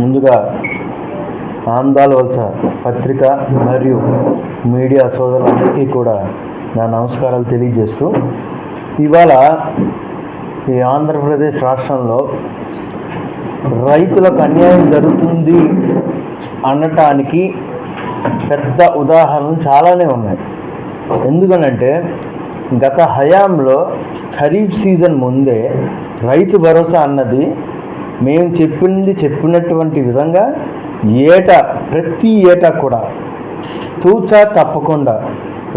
ముందుగా ఆందాల్ వలస పత్రిక మరియు మీడియా సోదరులందరికీ కూడా నా నమస్కారాలు తెలియజేస్తూ ఇవాళ ఈ ఆంధ్రప్రదేశ్ రాష్ట్రంలో రైతులకు అన్యాయం జరుగుతుంది అనటానికి పెద్ద ఉదాహరణలు చాలానే ఉన్నాయి. ఎందుకనంటే గత హయాంలో ఖరీఫ్ సీజన్ ముందే రైతు భరోసా అన్నది మేము చెప్పింది చెప్పినటువంటి విధంగా ఏటా ప్రతి ఏటా కూడా తూచా తప్పకుండా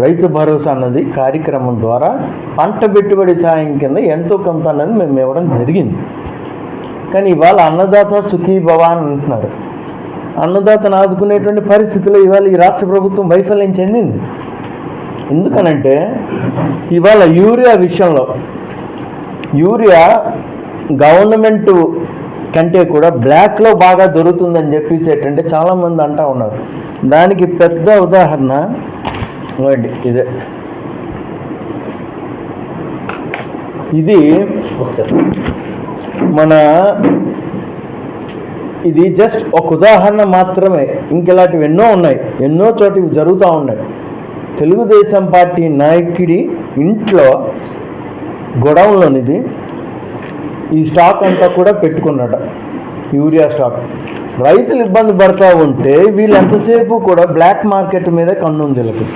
రైతు భరోసా అన్నది కార్యక్రమం ద్వారా పంట పెట్టుబడి సాయం కింద ఎంతో కొంత అన్నది మేము ఇవ్వడం జరిగింది. కానీ ఇవాళ అన్నదాత సుఖీ భవ అని అంటున్నారు. అన్నదాతను ఆదుకునేటువంటి పరిస్థితుల్లో ఇవాళ ఈ రాష్ట్ర ప్రభుత్వం వైఫల్యం చెందింది. ఎందుకనంటే ఇవాళ యూరియా విషయంలో యూరియా గవర్నమెంట్ కంటే కూడా బ్లాక్లో బాగా దొరుకుతుందని చెప్పేసి ఏంటంటే చాలామంది అంటా ఉన్నారు. దానికి పెద్ద ఉదాహరణ ఇవ్వండి ఇదే. ఇది మన ఇది జస్ట్ ఒక ఉదాహరణ మాత్రమే. ఇంకెలాంటివి ఎన్నో ఉన్నాయి. ఎన్నో చోట ఇవి జరుగుతూ ఉన్నాయి. తెలుగుదేశం పార్టీ నాయకుడి ఇంట్లో గొడవలోనిది ఈ స్టాక్ అంతా కూడా పెట్టుకున్నాడు యూరియా స్టాక్ రైతులు ఇబ్బంది పడుతూ ఉంటే వీళ్ళు ఎంతసేపు కూడా బ్లాక్ మార్కెట్ మీద కన్నుంది వీళ్ళకి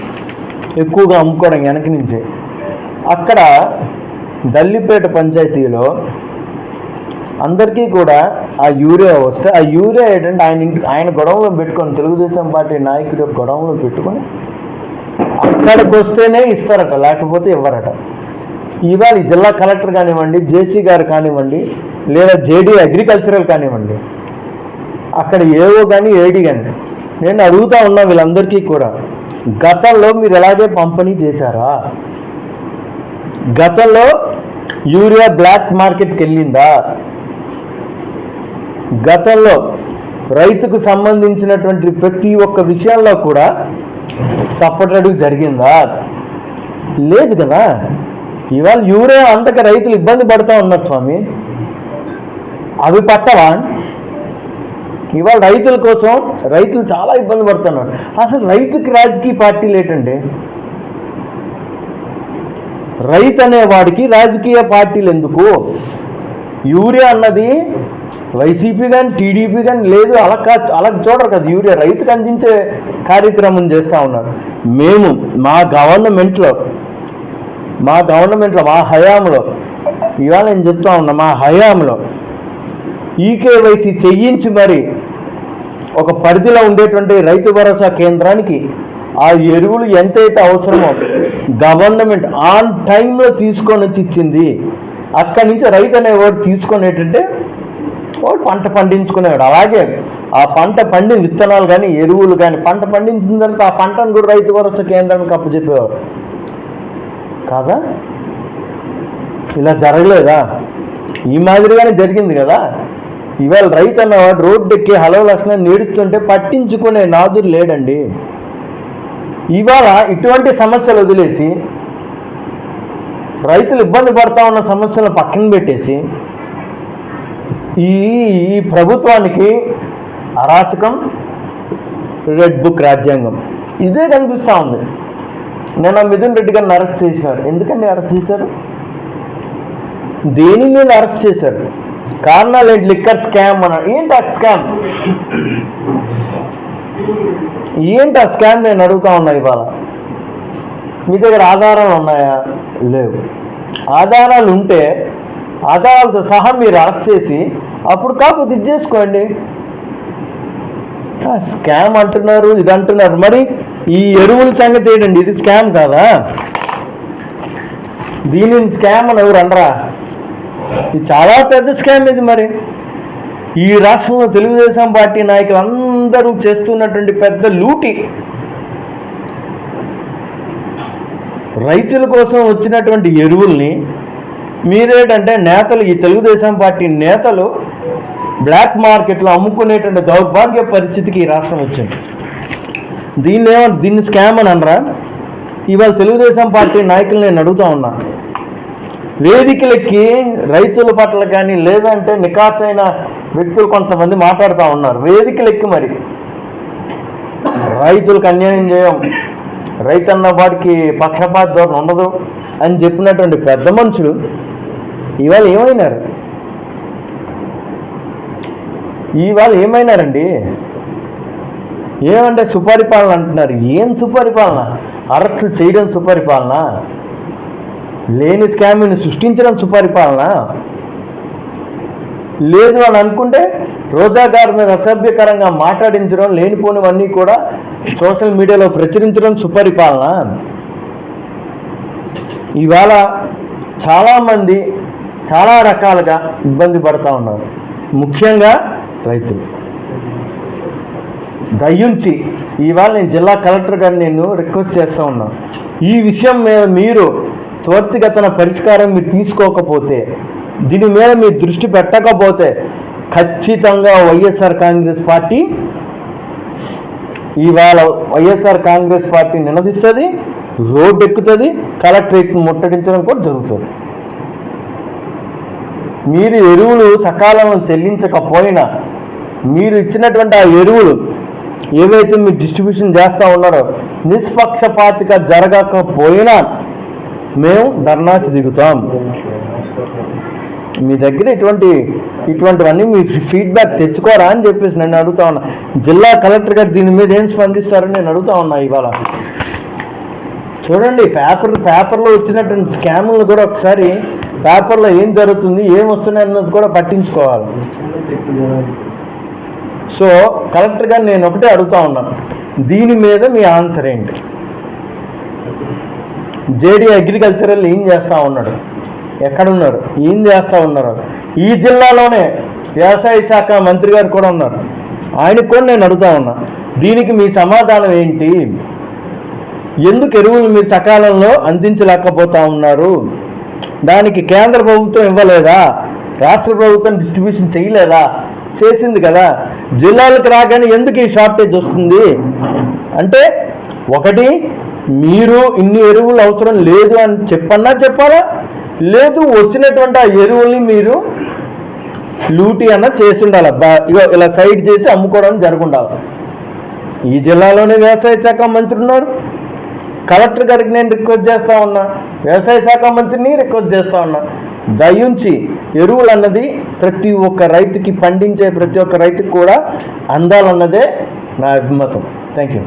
ఎక్కువగా అమ్ముకోవడం వెనక నుంచే. అక్కడ దల్లిపేట పంచాయతీలో అందరికీ కూడా ఆ యూరియా వస్తే ఆ యూరియా ఏంటంటే ఆయన ఆయన గొడవలో పెట్టుకొని తెలుగుదేశం పార్టీ నాయకుడి గొడవలో పెట్టుకొని అక్కడికి వస్తేనే ఇస్తారట లేకపోతే ఇవ్వరట. ఇవాళ ఈ జిల్లా కలెక్టర్ కానివ్వండి జేసీ గారు కానివ్వండి లేదా జేడీ అగ్రికల్చరల్ కానివ్వండి అక్కడ ఏవో కానీ ఏడీ కానీ నేను అడుగుతా ఉన్నా వీళ్ళందరికీ కూడా గతంలో మీరు ఎలాగే పంపిణీ చేశారా? గతంలో యూరియా బ్లాక్ మార్కెట్కి వెళ్ళిందా? గతంలో రైతుకు సంబంధించినటువంటి ప్రతి ఒక్క విషయాల్లో కూడా తప్పటడుగు జరిగిందా? లేదు కదా? ఇవాళ యూరియా అంతక రైతులు ఇబ్బంది పడుతూ ఉన్నారు స్వామి. అవి పట్టవా? ఇవాళ రైతుల కోసం రైతులు చాలా ఇబ్బంది పడుతున్నారు. అసలు రైతుకి రాజకీయ పార్టీలు ఏంటండి రైతు అనేవాడికి రాజకీయ పార్టీలు ఎందుకు? యూరియా అన్నది వైసీపీ కానీ టీడీపీ కానీ లేదు అలా కా అలా చూడరు కదా యూరియా. రైతుకు అందించే కార్యక్రమం చేస్తూ ఉన్నారు. మేము మా గవర్నమెంట్లో మా గవర్నమెంట్లో మా హయాంలో ఇవాళ నేను చెప్తా ఉన్నా మా హయాంలో ఈకేవైసీ చెయ్యించి మరి ఒక పరిధిలో ఉండేటువంటి రైతు భరోసా కేంద్రానికి ఆ ఎరువులు ఎంతైతే అవసరమో గవర్నమెంట్ ఆన్ టైంలో తీసుకొని వచ్చి ఇచ్చింది. అక్కడి నుంచి రైతు అనేవాడు తీసుకునేటంటే వాడు పంట పండించుకునేవాడు. అలాగే ఆ పంట పండిన విత్తనాలు కానీ ఎరువులు కానీ పంట పండించిన తర్వాత ఆ పంటను కూడా రైతు భరోసా కేంద్రానికి అప్పచెప్పేవాడు. కాదా ఇలా జరగలేదా? ఈ మాదిరిగానే జరిగింది కదా? ఇవాళ రైతు అన్నవాడు రోడ్డు ఎక్కి హలో లక్షణం నేడుస్తుంటే పట్టించుకునే నాదురు లేడండి. ఇవాళ ఇటువంటి సమస్యలు వదిలేసి రైతులు ఇబ్బంది పడతా ఉన్న సమస్యలను పక్కన పెట్టేసి ఈ ఈ ప్రభుత్వానికి అరాచకం రెడ్ బుక్ రాజ్యాంగం. ఇదే కనిపిస్తూ ఉంది. నేను ఆ మిథున్ రెడ్డి గారిని అరెస్ట్ చేశారు. ఎందుకండి అరెస్ట్ చేశారు? దేని మీద అరెస్ట్ చేశారు? కారణాలు ఏంటి? లిక్కర్ స్కామ్ అన ఏంటి ఆ స్కామ్? ఏంటి ఆ స్కామ్ నేను అడుగుతా ఉన్నా ఇవాళ? మీ దగ్గర ఆధారాలు ఉన్నాయా? లేవు. ఆధారాలు ఉంటే ఆధారాలతో సహా మీరు అరెస్ట్ చేసి అప్పుడు కాకపోతే ఇది చేసుకోండి. స్కామ్ అంటున్నారు ఇది అంటున్నారు. మరి ఈ ఎరువుల సంగతి ఏంటండి? ఇది స్కామ్ కాదా? దీనిని స్కామ్ అని ఎవరు అనరా? ఇది చాలా పెద్ద స్కామ్ ఇది మరి. ఈ రాష్ట్రంలో తెలుగుదేశం పార్టీ నాయకులు అందరూ చేస్తున్నటువంటి పెద్ద లూటి. రైతుల కోసం వచ్చినటువంటి ఎరువుల్ని మీరేటంటే నేతలు ఈ తెలుగుదేశం పార్టీ నేతలు బ్లాక్ మార్కెట్లో అమ్ముకునేటువంటి దౌర్భాగ్య పరిస్థితికి ఈ రాష్ట్రం వచ్చింది. దీన్ని ఏమో దీన్ని స్కామ్ అని అనరా? ఇవాళ తెలుగుదేశం పార్టీ నాయకులు నేను అడుగుతా ఉన్నా. వేదికలకి రైతుల పట్ల కానీ లేదంటే నికాసైన వ్యక్తులు కొంతమంది మాట్లాడుతూ ఉన్నారు. వేదికలు ఎక్కి మరి. రైతులకు అన్యాయం చేయం. రైతన్న వాడికి పక్షపాత ధోరణి ఉండదు అని చెప్పినటువంటి పెద్ద మనుషులు ఇవాళ ఏమైనారు? ఇవాళ ఏమైనారండి? ఏమంటే సుపరిపాలన అంటున్నారు. ఏం సుపరిపాలన? అరెస్టులు చేయడం సుపరిపాలన? లేని స్కామ్ని సృష్టించడం సుపరిపాలన? లేదు అని అనుకుంటే రోజా గారి మీద అసభ్యకరంగా మాట్లాడించడం లేనిపోనివన్నీ కూడా సోషల్ మీడియాలో ప్రచురించడం సుపరిపాలన? ఇవాళ చాలామంది చాలా రకాలుగా ఇబ్బంది పడుతూ ఉన్నారు. ముఖ్యంగా రైతులు. దయ్యుంచి ఇవాళ నేను జిల్లా కలెక్టర్ గారిని నేను రిక్వెస్ట్ చేస్తూ ఉన్నాను ఈ విషయం మీద మీరు త్వరితగతన పరిష్కారం మీరు తీసుకోకపోతే దీని మీద మీరు దృష్టి పెట్టకపోతే ఖచ్చితంగా వైఎస్ఆర్ కాంగ్రెస్ పార్టీ ఇవాళ వైఎస్ఆర్ కాంగ్రెస్ పార్టీ నిలదీస్తుంది రోడ్డు ఎక్కుతుంది కలెక్టరేట్ను ముట్టడించడం కూడా జరుగుతుంది. మీరు ఎరువులు సకాలంలో చెల్లించకపోయినా మీరు ఇచ్చినటువంటి ఆ ఎరువులు ఏవైతే మీరు డిస్ట్రిబ్యూషన్ చేస్తూ ఉన్నారో నిష్పక్షపాతిగా జరగకపోయినా మేము ధర్నాకి దిగుతాం మీ దగ్గర ఇటువంటి ఇటువంటివన్నీ మీ ఫీడ్బ్యాక్ తెచ్చుకోరా అని చెప్పేసి నేను అడుగుతా ఉన్నా. జిల్లా కలెక్టర్ గారు దీని మీద ఏం స్పందిస్తారని నేను అడుగుతా ఉన్నా ఇవాళ. చూడండి పేపర్ పేపర్లో వచ్చినటువంటి స్కాములను కూడా ఒకసారి పేపర్లో ఏం జరుగుతుంది ఏం వస్తున్నాయి అన్నది కూడా పట్టించుకోవాలి. సో కలెక్టర్ గారు నేను ఒకటే అడుగుతా ఉన్నాను. దీని మీద మీ ఆన్సర్ ఏంటి? జేడీ అగ్రికల్చరల్ ఏం చేస్తూ ఉన్నాడు? ఎక్కడున్నారు ఏం చేస్తూ ఉన్నారు ఈ జిల్లాలోనే వ్యవసాయ శాఖ మంత్రి గారు కూడా ఉన్నారు. ఆయనకు కూడా నేను అడుగుతా ఉన్నా దీనికి మీ సమాధానం ఏంటి? ఎందుకు ఎరువులు మీరు సకాలంలో అందించలేకపోతా ఉన్నారు? దానికి కేంద్ర ప్రభుత్వం ఇవ్వలేదా? రాష్ట్ర ప్రభుత్వం డిస్ట్రిబ్యూషన్ చేయలేదా? చేసింది కదా. జిల్లాలకు రాగానే ఎందుకు ఈ షార్టేజ్ వస్తుంది? అంటే ఒకటి మీరు ఇన్ని ఎరువులు అవసరం లేదు అని చెప్పన్నా చెప్పాలా? లేదు వచ్చినటువంటి ఆ ఎరువుల్ని మీరు లూటీ అన్న చేసి ఉండాలి? ఇగో ఇలా సైడ్ చేసి అమ్ముకోవడం జరుగుండాలి? ఈ జిల్లాలోనే వ్యవసాయ శాఖ మంత్రి ఉన్నారు. కలెక్టర్ గారికి నేను రిక్వెస్ట్ చేస్తా ఉన్నా. వ్యవసాయ శాఖ మంత్రిని రిక్వెస్ట్ చేస్తా ఉన్నా. దయించి ఎరువులు అన్నది ప్రతి ఒక్క రైతుకి పండించే ప్రతి ఒక్క రైతుకి కూడా అందాలన్నదే నా అభిమతం. Thank you